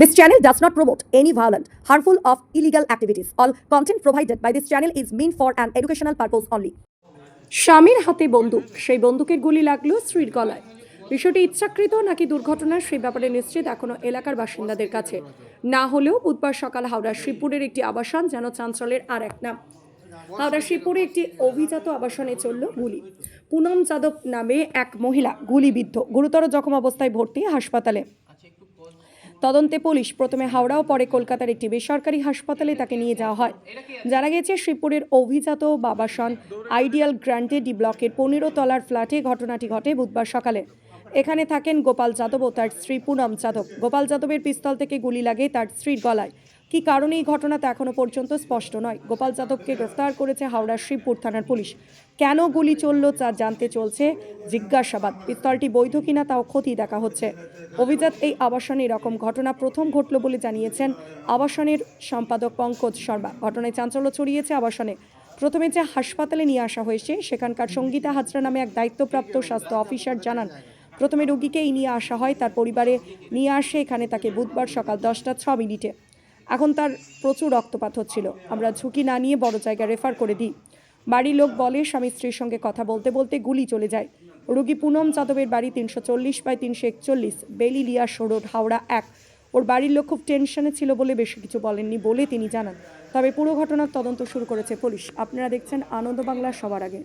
This channel does not promote any violent, harmful, or illegal activities. All content provided by this channel is meant for an educational purpose only. স্বামীর হাতে বন্দুক। সেই বন্দুকের গুলি লাগল স্ত্রীর গলায়। বিষয়টি ইচ্ছাকৃত নাকি দুর্ঘটনা সেই ব্যাপারে নিশ্চিত এখনও এলাকার বাসিন্দাদের কাছে? না হলেও বুধবার সকাল হাওড়ার শিবপুরের একটি আবাসন যেন চাঞ্চলের আর এক নাম। হাওড়া শিবপুরে একটি অভিজাত আবাসনে চলল গুলি। পুনম যাদব নামে এক মহিলা গুলিবিদ্ধ। গুরুতর জখম অবস্থায় ভর্তি হাসপাতালে। তদন্তে পুলিশ প্রথমে হাওড়া ও পরে কলকাতার একটি বেসরকারি হাসপাতালে তাকে নিয়ে যাওয়া হয়। জানা গেছে, শ্রীপুরের অভিজাত বাবাসন আইডিয়াল গ্র্যান্ডে ডি ব্লকের পনেরো তলার ফ্ল্যাটে ঘটনাটি ঘটে বুধবার সকালে। এখানে থাকেন গোপাল যাদব ও তার স্ত্রী পুনম যাদব। গোপাল যাদবের পিস্তল থেকে গুলি লাগে তার স্ত্রীর গলায়। কী কারণে এই ঘটনা তা এখনও পর্যন্ত স্পষ্ট নয়। গোপাল যাদবকে গ্রেফতার করেছে হাওড়ার শিবপুর থানার পুলিশ। কেন গুলি চলল তা জানতে চলছে জিজ্ঞাসাবাদ। পিস্তলটি বৈধ কিনা তাও ক্ষতি দেখা হচ্ছে। অভিজাত এই আবাসনে এরকম ঘটনা প্রথম ঘটল বলে জানিয়েছেন আবাসনের সম্পাদক পঙ্কজ শর্মা। ঘটনায় চাঞ্চল্য ছড়িয়েছে আবাসনে। প্রথমে যে হাসপাতালে নিয়ে আসা হয়েছে, সেখানকার সঙ্গীতা হাজরা নামে এক দায়িত্বপ্রাপ্ত স্বাস্থ্য অফিসার জানান, প্রথমে রোগীকেই নিয়ে আসা হয়, তার পরিবারে নিয়ে আসে, এখানে তাকে বুধবার সকাল দশটা ছ মিনিটে। এখন তার প্রচুর রক্তপাত হচ্ছিল। আমরা ঝুঁকি না নিয়ে বড় জায়গায় রেফার করে দিই। বাড়ির লোক বলে, স্বামী স্ত্রীর সঙ্গে কথা বলতে বলতে গুলি চলে যায়। রোগী পুনম যাদবের বাড়ি তিনশো চল্লিশ বাই তিনশো একচল্লিশ, বেলিলিয়া রোড হাওড়া এক। ওর বাড়ির লোক খুব টেনশনে ছিল বলে বেশি কিছু বলেননি বলে তিনি জানান। তবে পুরো ঘটনার তদন্ত শুরু করেছে পুলিশ। আপনারা দেখছেন আনন্দ বাংলা সবার আগে।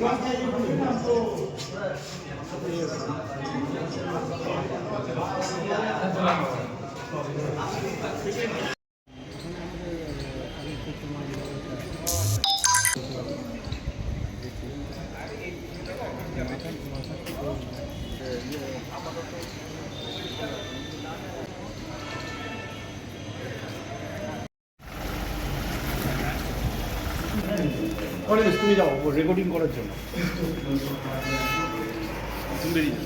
刚才有非常多，对，特。পরে তুমি যাও রেকর্ডিং করার জন্য। তুমি বেরিয়ে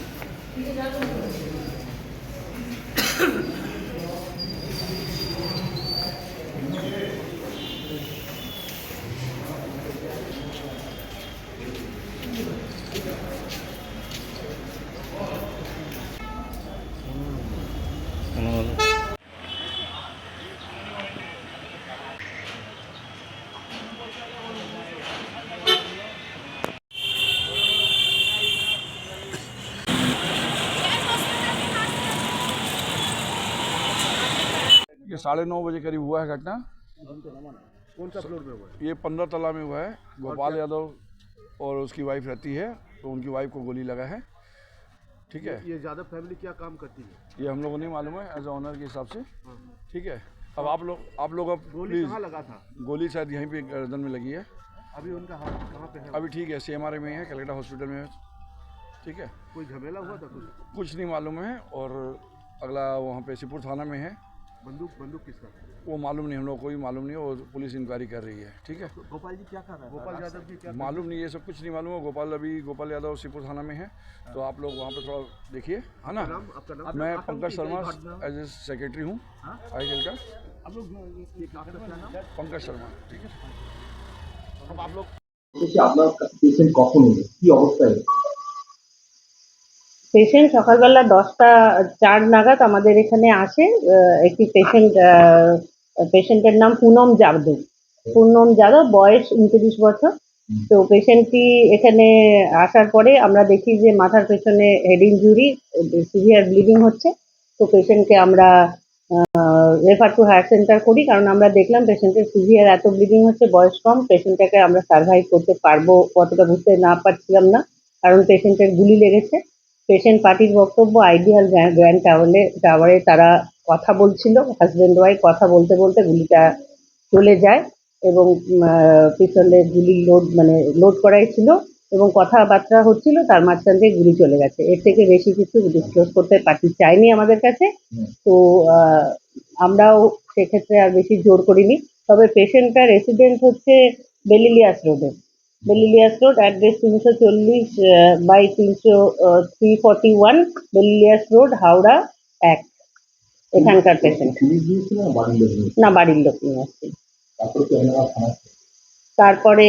ये साढ़े नौ बजे करीब हुआ है घटना। कौन सा फ्लोर पे हुआ है? ये पंद्रह तला में हुआ है। गोपाल यादव और उसकी वाइफ रहती है तो उनकी वाइफ को गोली लगा है। ठीक है? ये यादव फैमिली क्या काम करती है? ये हम लोगों को नहीं मालूम है एज ऑनर के हिसाब से। ठीक है? अब आप लोग आप लोग अब गोली कहाँ लगा था? गोली शायद यहीं पे गर्दन में लगी है। अभी उनका हाथ कहाँ पे है? अभी ठीक है सी में है कलेक्टर हॉस्पिटल में है। ठीक है? कोई झमेला हुआ था कुछ? कुछ नहीं मालूम है और अगला वहाँ पे सिपुर थाना में है। बंदूक बंदूक किसका वो मालूम नहीं हम लोग को कोई मालूम नहीं और पुलिस इंक्वायरी कर रही है ठीक है गोपाल जी क्या कर रहे हैं गोपाल यादव जी क्या मालूम नहीं ये सब कुछ नहीं मालूम है गोपाल अभी गोपाल यादव शिवपुर थाना में है तो आप लोग वहाँ पे थोड़ा देखिए है ना नाम आपका नाम मैं Pankaj Sharma as a secretary हूँ आई एल का आप लोग ये आपका क्या नाम पंकज शर्मा ठीक है अब आप लोग বলছি আপনার পেশেন্ট কখন এলো কি অবস্থায় এলো? পেশেন্ট সকালবেলা দশটা চার নাগাদ আমাদের এখানে আসে একটি পেশেন্ট পেশেন্টের নাম পুনম যাদব। পুনম যাদব বয়স উনত্রিশ বছর। তো পেশেন্টটি এখানে আসার পরে আমরা দেখি যে মাথার পেছনে হেড ইনজুরি সিভিয়ার ব্লিডিং হচ্ছে। তো পেশেন্টকে আমরা রেফার টু হায়ার সেন্টার করি কারণ আমরা দেখলাম পেশেন্টের সিভিয়ার এত ব্লিডিং হচ্ছে বয়স কম পেশেন্টটাকে আমরা সার্ভাইভ করতে পারব কতটা বুঝতে না পারছিলাম না কারণ পেশেন্টের গুলি লেগেছে। পেশেন্ট পার্টির বক্তব্য আইডিয়াল গ্র্যান্ড টাওয়ারে টাওয়ারে তারা কথা বলছিল হাজব্যান্ড ওয়াইফ কথা বলতে বলতে গুলিটা চলে যায় এবং পিছনে গুলি লোড মানে লোড করাই ছিল এবং কথাবার্তা হচ্ছিল তার মাঝখান থেকে গুলি চলে গেছে। এর থেকে বেশি কিছু ডিসক্লোজ করতে পার্টি চাইনি আমাদের কাছে। তো আমরাও সেক্ষেত্রে আর বেশি জোর করিনি। তবে পেশেন্টটা রেসিডেন্ট হচ্ছে বেলিলিয়াস রোডে। বেলিলিয়াস রোড অ্যাড্রেস তিনশো চল্লিশ বাই তিনশো three forty one Belilious road Howrah এক এখানকার পেশেন্ট না, বাড়ির লোক নিয়ে আসছে। তারপরে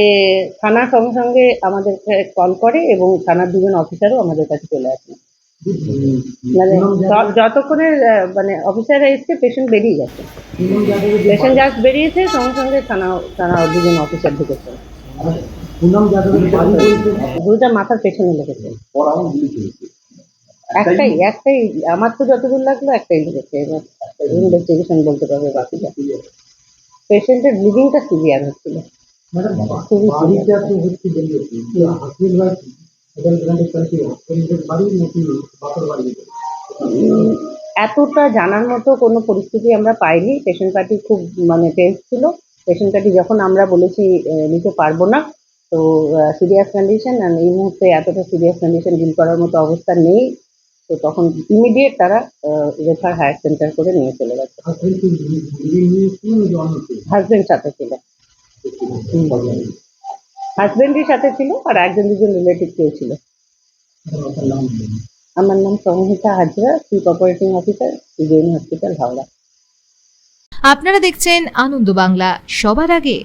থানা থানার সঙ্গে সঙ্গে আমাদের কল করে এবং থানার দুজন অফিসারও আমাদের কাছে চলে আসে। মানে যতক্ষণে মানে অফিসাররা এসছে পেশেন্ট বেরিয়ে গেছে। পেশেন্ট জাস্ট বেরিয়েছে সঙ্গে সঙ্গে থানা থানা দুজন অফিসার ঢুকেছে। পুনম যাদবের বাড়ি মাথার পেছনে লেগেছে। একটাই একটাই আমার তো যতদূর লাগল একটাই লেগেছে। ইনভেস্টিগেশন বলতে পারবে বাকিটা। পেশেন্টের ব্লিডিংটা সিভিয়ার হচ্ছিল এতটা জানার মতো কোনো পরিস্থিতি আমরা পাইনি। পেশেন্ট পার্টি খুব মানে টেন্স ছিল। পেশেন্ট পার্টি যখন আমরা বলেছি নিতে পারব না তো সিরিয়াস কন্ডিশন আর এই মুহূর্তে এতটা সিরিয়াস কন্ডিশন ডিল করার মতো অবস্থা নেই। তো তখন ইমিডিয়েট তারা রেফার হায়ার সেন্টার করে নিয়ে চলে গেছে? হাজবেন্ড সাথে ছিল। হাজবেন্ডের সাথে ছিল আর একজন দুজন রিলেটিভ কেউ ছিল। আমার নাম Sanghita Hazra chief operating officer Jain hospital Howrah. আপনারা দেখছেন আনন্দ বাংলা। সবার আগে